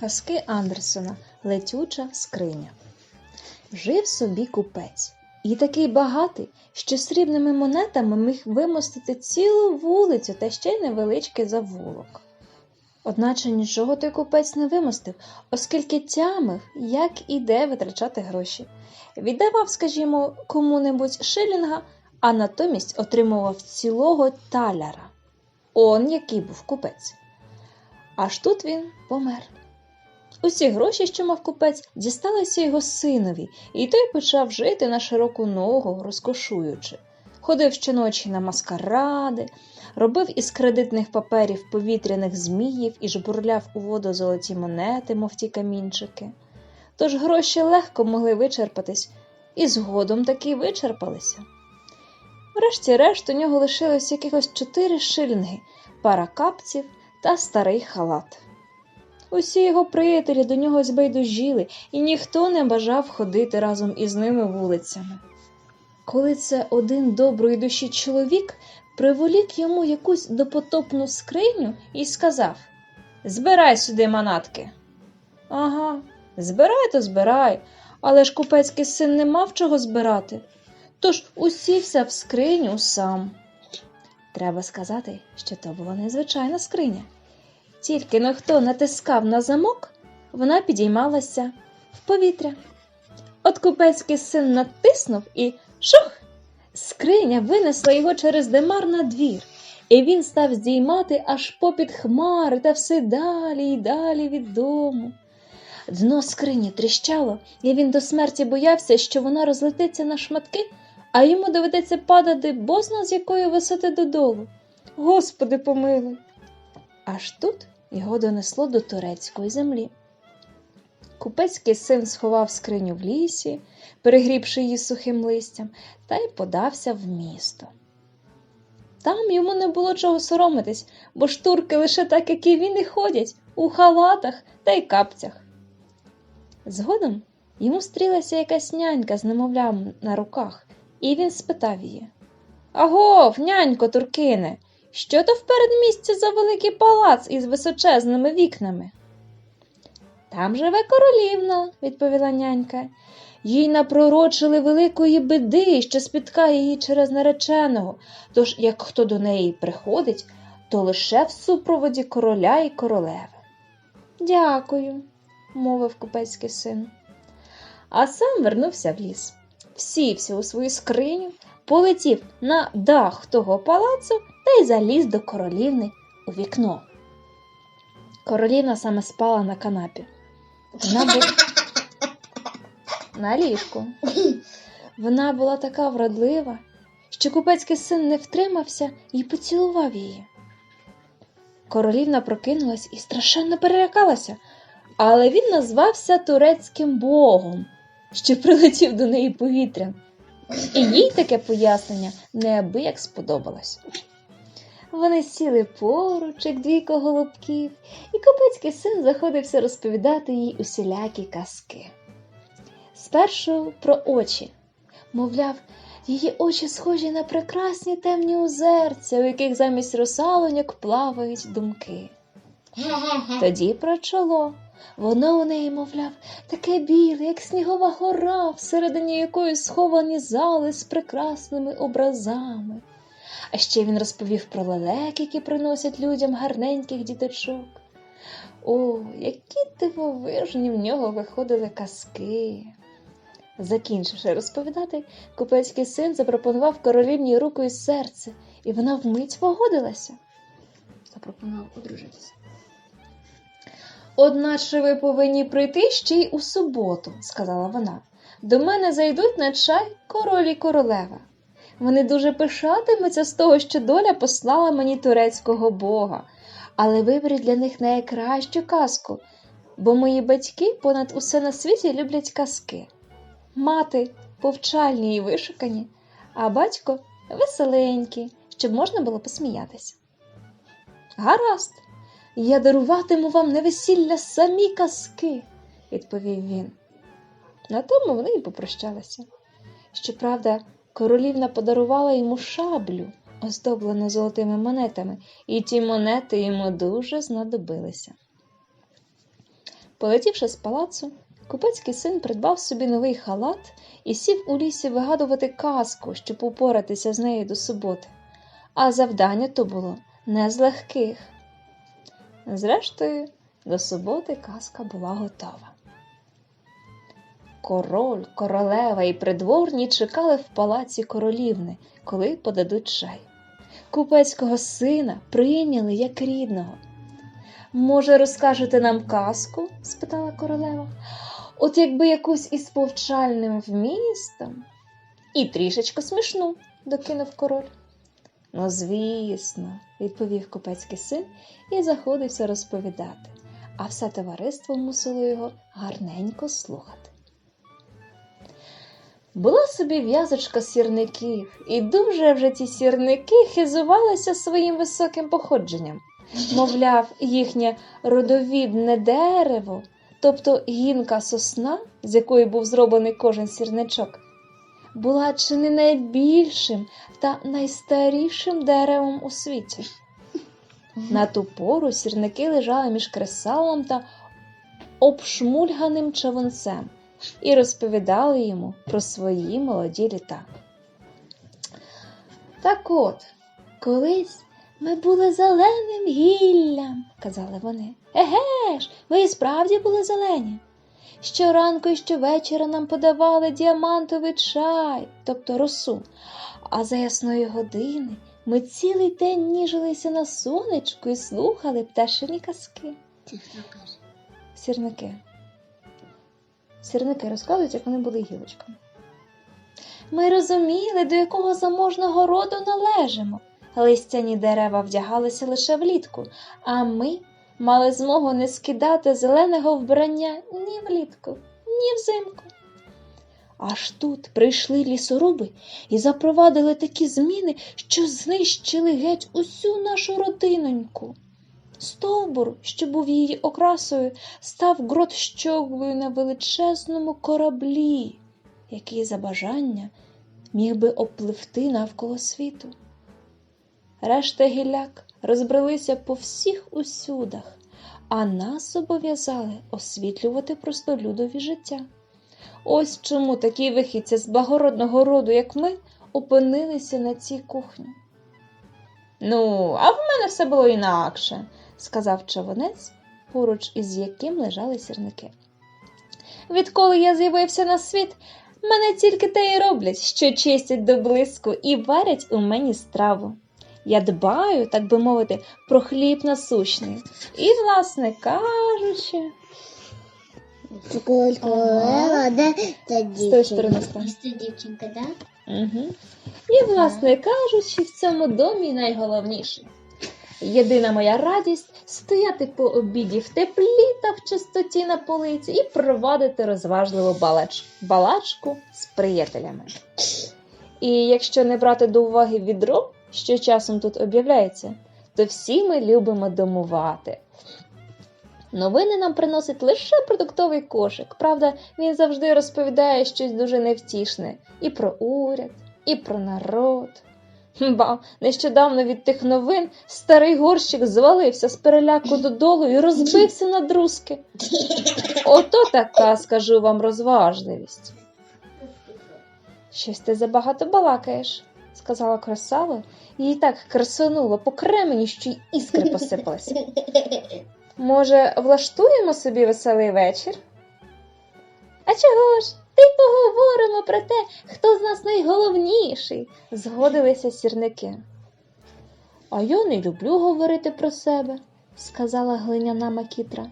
Казки Андерсона Летюча скриня. Жив собі купець, і такий багатий, що срібними монетами міг вимостити цілу вулицю та ще й невеличкий завулок. Одначе нічого той купець не вимостив, оскільки тямив, як і де витрачати гроші. Віддавав, скажімо, кому-небудь шилінга, а натомість отримував цілого таляра. Он який був купець. Аж тут він помер. Усі гроші, що мав купець, дісталися його синові, і той почав жити на широку ногу, розкошуючи. Ходив щоночі на маскаради, робив із кредитних паперів повітряних зміїв і жбурляв у воду золоті монети, мов ті камінчики. Тож гроші легко могли вичерпатись, і згодом таки вичерпалися. Врешті-решт у нього лишилось якихось чотири шилінги, пара капців та старий халат. Усі його приятелі до нього збайдужіли, і ніхто не бажав ходити разом із ними вулицями. Коли це один доброї душі чоловік приволік йому якусь допотопну скриню і сказав Збирай сюди манатки. Ага, збирай, то збирай, але ж купецький син не мав чого збирати, тож усівся в скриню сам. Треба сказати, що то була незвичайна скриня. Тільки но хто натискав на замок, вона підіймалася в повітря. От купецький син натиснув і шух! Скриня винесла його через димар на двір, і він став здіймати аж попід хмари та все далі й далі від дому. Дно скрині тріщало, і він до смерті боявся, що вона розлетиться на шматки, а йому доведеться падати бозна з якої висоти додолу. Господи помилуй! Аж тут його донесло до турецької землі. Купецький син сховав скриню в лісі, перегрібши її сухим листям, та й подався в місто. Там йому не було чого соромитись, бо штурки лише так, як і він і ходять, у халатах та й капцях. Згодом йому стрілася якась нянька з немовлям на руках, і він спитав її Агов, нянько, туркине, що то в передмісті за великий палац із височезними вікнами? Там живе королівна, відповіла нянька. Їй напророчили великої биди, що спіткає її через нареченого, тож як хто до неї приходить, то лише в супроводі короля і королеви. Дякую, мовив купецький син. А сам вернувся в ліс, сівся у свою скриню, полетів на дах того палацу та й заліз до королівни у вікно. Королівна саме спала на канапі. Вона була на ліжку. Вона була така вродлива, що купецький син не втримався і поцілував її. Королівна прокинулась і страшенно перелякалася, але він назвався турецьким богом, що прилетів до неї повітрям, і їй таке пояснення неабияк сподобалось. Вони сіли поруч, як двійко голубків, і купецький син заходився розповідати їй усілякі казки. Спершу про очі. Мовляв, її очі схожі на прекрасні темні озерця, у яких замість русалоньок плавають думки. Тоді про чоло. Воно у неї, мовляв, таке біле, як снігова гора, всередині якої сховані зали з прекрасними образами. А ще він розповів про лелек, які приносять людям гарненьких діточок. О, які дивовижні в нього виходили казки. Закінчивши розповідати, купецький син запропонував королівні руку і серце, і вона вмить погодилася. Запропонував одружитися. Одначе ви повинні прийти ще й у суботу, сказала вона. До мене зайдуть на чай король і королева. Вони дуже пишатимуться з того, що доля послала мені турецького бога, але виберіть для них найкращу казку, бо мої батьки понад усе на світі люблять казки. Мати повчальні і вишукані, а батько веселенький, щоб можна було посміятися. Гаразд, я даруватиму вам на весілля самі казки, відповів він. На тому вони й попрощалися. Щоправда, королівна подарувала йому шаблю, оздоблену золотими монетами, і ті монети йому дуже знадобилися. Полетівши з палацу, купецький син придбав собі новий халат і сів у лісі вигадувати казку, щоб упоратися з нею до суботи. А завдання то було не з легких. Зрештою, до суботи казка була готова. Король, королева і придворні чекали в палаці королівни, коли подадуть чай. Купецького сина прийняли як рідного. Може, розкажете нам казку? спитала королева. От якби якусь із повчальним вмістом. І трішечки смішну, докинув король. Ну, звісно, відповів купецький син і заходився розповідати, а все товариство мусило його гарненько слухати. Була собі в'язочка сірників, і дуже вже ці сірники хизувалися своїм високим походженням. Мовляв, їхнє родовідне дерево, тобто гінка сосна, з якої був зроблений кожен сірничок, була чи не найбільшим та найстарішим деревом у світі. На ту пору сірники лежали між кресалом та обшмульганим чавунцем і розповідали йому про свої молоді літа. Так от, колись ми були зеленим гіллям, казали вони. Еге ж, ви і справді були зелені. Щоранку і щовечора нам подавали діамантовий чай, тобто росу, а за ясної години ми цілий день ніжилися на сонечку і слухали пташині казки. Сірники. Сірники розказують, як вони були гілочками. Ми розуміли, до якого заможного роду належимо. Листяні дерева вдягалися лише влітку, а ми мали змогу не скидати зеленого вбрання ні влітку, ні взимку. Аж тут прийшли лісоруби і запровадили такі зміни, що знищили геть усю нашу родиноньку. Стовбур, що був її окрасою, став грот щоглою на величезному кораблі, який за бажання міг би опливти навколо світу. Решта гілляк розбрелися по всіх усюдах, а нас зобов'язали освітлювати простолюдові життя. Ось чому такі вихідці з благородного роду, як ми, опинилися на цій кухні. Ну, а в мене все було інакше, сказав човунець, поруч із яким лежали сірники. Відколи я з'явився на світ, мене тільки те й роблять, що чистять до блиску і варять у мені страву. Я дбаю, так би мовити, про хліб насущний. І, власне кажучи, тої сторони дівчинка? Це дівчинка, да? Угу. І, власне кажучи, в цьому домі найголовніше. Єдина моя радість стояти по обіді в теплі та в чистоті на полиці і провадити розважливу балач... балачку з приятелями. І якщо не брати до уваги відро, що часом тут об'являється, то всі ми любимо домувати. Новини нам приносить лише продуктовий кошик. Правда, він завжди розповідає щось дуже невтішне і про уряд, і про народ. Ба, нещодавно від тих новин старий горщик звалився з переляку додолу і розбився на друзки. Ото така, скажу вам, розважливість. Щось ти забагато балакаєш, сказала красава, і так красонуло по кремені, що й іскри посипалися. Може, влаштуємо собі веселий вечір? А чого ж? Ти й поговоримо про те, хто з нас найголовніший, згодилися сірники. А я не люблю говорити про себе, сказала глиняна макітра.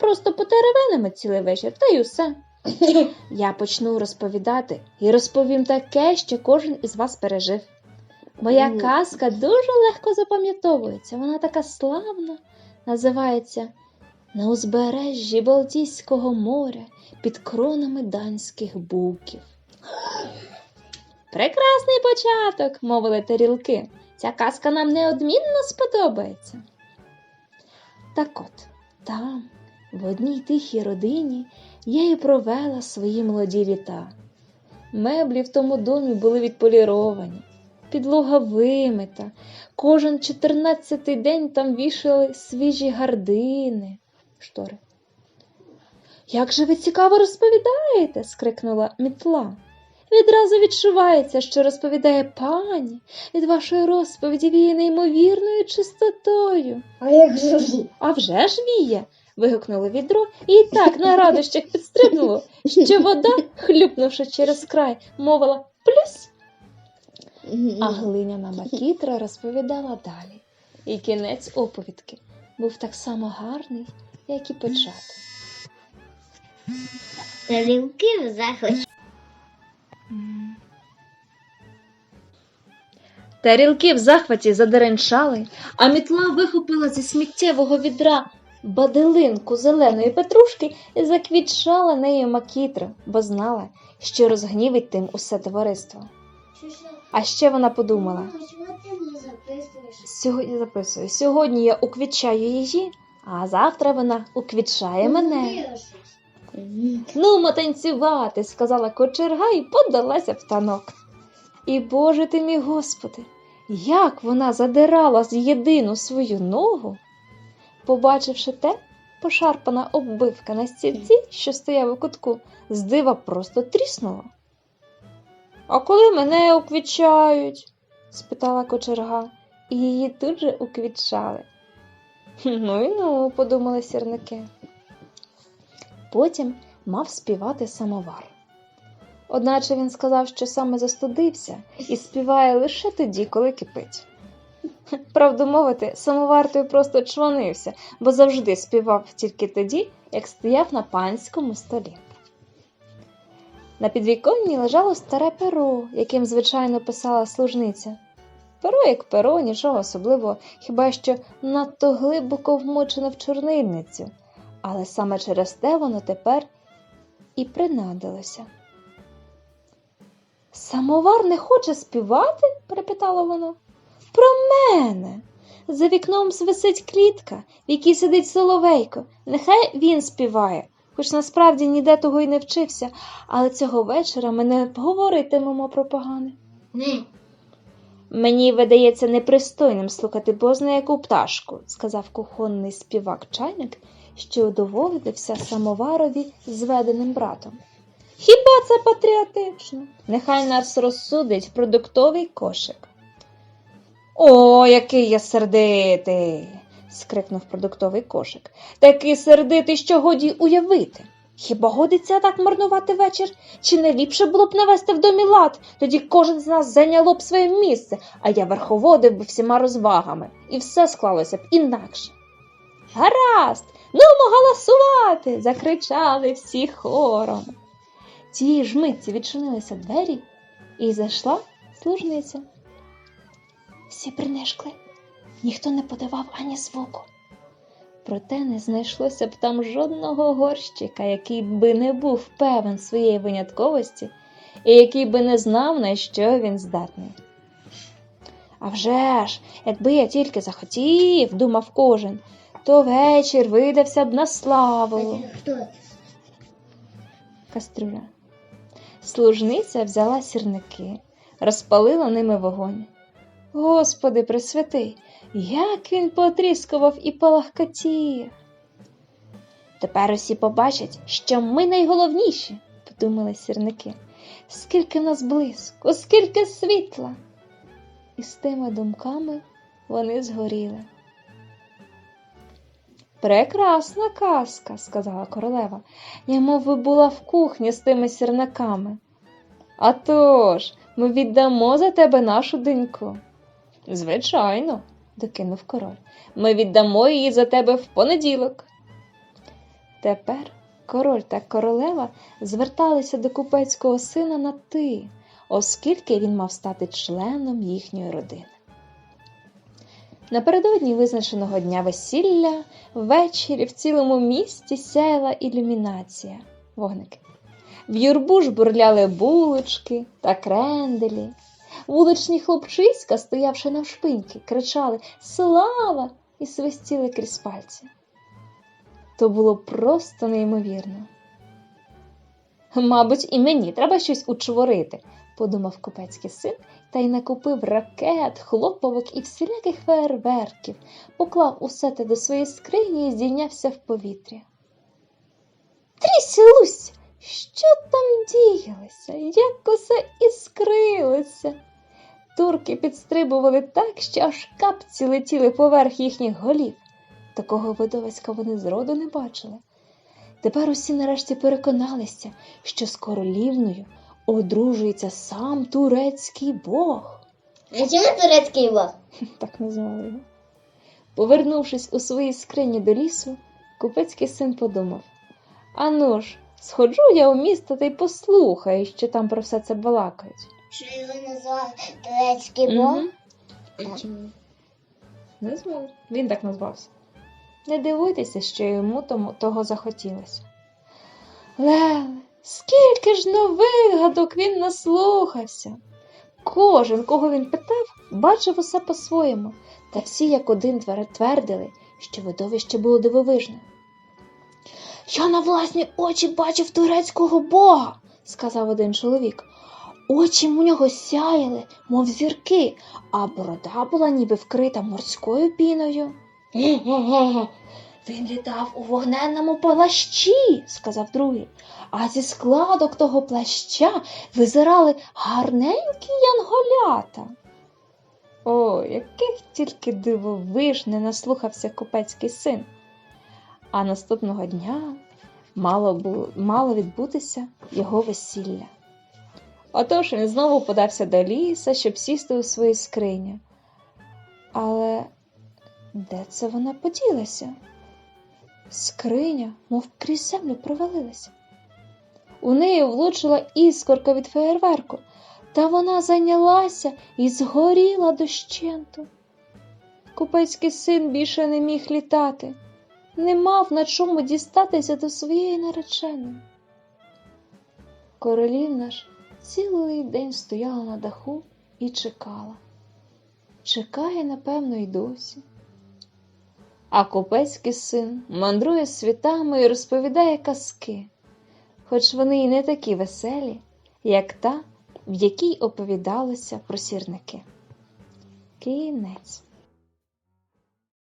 Просто потеревенимо цілий вечір, та й усе. Я почну розповідати і розповім таке, що кожен із вас пережив. Моя казка дуже легко запам'ятовується, вона така славна, називається На узбережжі Балтійського моря під кронами данських буків. Прекрасний початок, мовили тарілки. Ця казка нам неодмінно сподобається. Так от, там, в одній тихій родині, я і провела свої молоді літа. Меблі в тому домі були відполіровані, підлога вимита, кожен чотирнадцятий день там вішали свіжі гардини, штори. Як же ви цікаво розповідаєте? скрикнула мітла. Відразу відчувається, що розповідає пані, від вашої розповіді віє неймовірною чистотою. А як же ж? А вже ж віє. Вигукнуло відро і так на радощах підстрибнуло, що вода, хлюпнувши через край, мовила плюс. А глиняна макітра розповідала далі. І кінець оповідки був так само гарний, як і початок. Тарілки в захваті. Тарілки в захваті задеренчали, а мітла вихопила зі сміттєвого відра баделинку зеленої петрушки і заквітчала нею макітру, бо знала, що розгнівить тим усе товариство. А ще вона подумала: сьогодні записую, сьогодні я уквітчаю її, а завтра вона уквітчає мене. Ну, танцювати, сказала кочерга і подалася в танок. І Боже ти мій Господи, як вона задирала з єдину свою ногу. Побачивши те, пошарпана оббивка на стільці, що стояв у кутку, з дива просто тріснула. А коли мене уквічають? спитала кочерга, і її тут же уквітчали. Ну і ну, подумали сірники. Потім мав співати самовар. Одначе він сказав, що саме застудився і співає лише тоді, коли кипить. Правду мовити, самовар той просто чванився, бо завжди співав тільки тоді, як стояв на панському столі. На підвіконні лежало старе перо, яким звичайно писала служниця. Перо як перо, нічого особливого, хіба що надто глибоко вмочено в чорнильницю, але саме через те воно тепер і принадилося. Самовар не хоче співати? перепитало воно. Про мене. За вікном свисить клітка, в якій сидить соловейко. Нехай він співає, хоч насправді ніде того й не вчився, але цього вечора ми не говоритимемо про погане. Не. Мені видається непристойним слухати бозна яку пташку, сказав кухонний співак чайник, що удоволитився самоварові зведеним братом. Хіба це патріотично? Нехай нас розсудить продуктовий кошик. О, який я сердитий. скрикнув продуктовий кошик. Такий сердитий, що годі уявити. Хіба годиться так марнувати вечір? Чи не ліпше було б навести в домі лад? Тоді кожен з нас зайняло б своє місце, а я верховодив би всіма розвагами, і все склалося б інакше. Гаразд, нумо голосувати. закричали всі хором. Тієї ж митці відчинилися двері і зайшла служниця. Всі принишкли, ніхто не подавав ані звуку. Проте не знайшлося б там жодного горщика, який би не був певен своєї винятковості і який би не знав, на що він здатний. А вже ж, якби я тільки захотів, думав кожен, то вечір видався б на славу. Каструля. Служниця взяла сірники, розпалила ними вогонь. Господи, пресвятий, як він потріскував і палахкотів. Тепер усі побачать, що ми найголовніші, подумали сірники. Скільки нас блиску, скільки світла. І з тими думками вони згоріли. Прекрасна казка, сказала королева. Я мов би була в кухні з тими сірниками. «А тож, ми віддамо за тебе нашу доньку. Звичайно, докинув король. Ми віддамо її за тебе в понеділок. Тепер король та королева зверталися до купецького сина на ти, оскільки він мав стати членом їхньої родини. Напередодні визначеного дня весілля ввечері в цілому місті сяяла ілюмінація вогники. В юрбу ж бурляли булочки та кренделі. Вуличні хлопчиська, стоявши навшпиньки, кричали Слава! і свистіли крізь пальці. То було просто неймовірно. Мабуть, і мені треба щось учворити, подумав купецький син та й накупив ракет, хлоповок і всіляких фейерверків, поклав усе те до своєї скрині і здійнявся в повітря. Трісілусь! Що там діялося? Як усе іскрилося? Турки підстрибували так, що аж капці летіли поверх їхніх голів. Такого видовиська вони зроду не бачили. Тепер усі нарешті переконалися, що з королівною одружується сам турецький бог. А чому турецький бог? так назвали його. Повернувшись у своїй скрині до лісу, купецький син подумав: Ану ж, сходжу я у місто та й послухаю, що там про все це балакають. Що його назвали турецький бог? Мгм. Чому? Не зможу. Він так назвався. Не дивуйтеся, що йому тому того захотілося. Леле, скільки ж нових гадок він наслухався. Кожен, кого він питав, бачив усе по-своєму, та всі як один твер- твердили, що видовище було дивовижне. Я на власні очі бачив турецького бога, сказав один чоловік. Очі у нього сяяли, мов зірки, а борода була ніби вкрита морською піною. Ге-ге-ге. Він літав у вогненному плащі, сказав другий, а зі складок того плаща визирали гарненькі янголята. О, яких тільки дивовиж не наслухався купецький син. А наступного дня мало, було, мало відбутися його весілля. Отож він знову подався до ліса, щоб сісти у свою скриню. Але де це вона поділася? Скриня, мов крізь землю провалилася. У неї влучила іскорка від феєрверку, та вона зайнялася і згоріла дощенту. Купецький син більше не міг літати, не мав на чому дістатися до своєї нареченої. Королівна ж цілий день стояла на даху і чекала. Чекає, напевно, й досі. А купецький син мандрує світами і розповідає казки, хоч вони й не такі веселі, як та, в якій оповідалося про сірники. Кінець.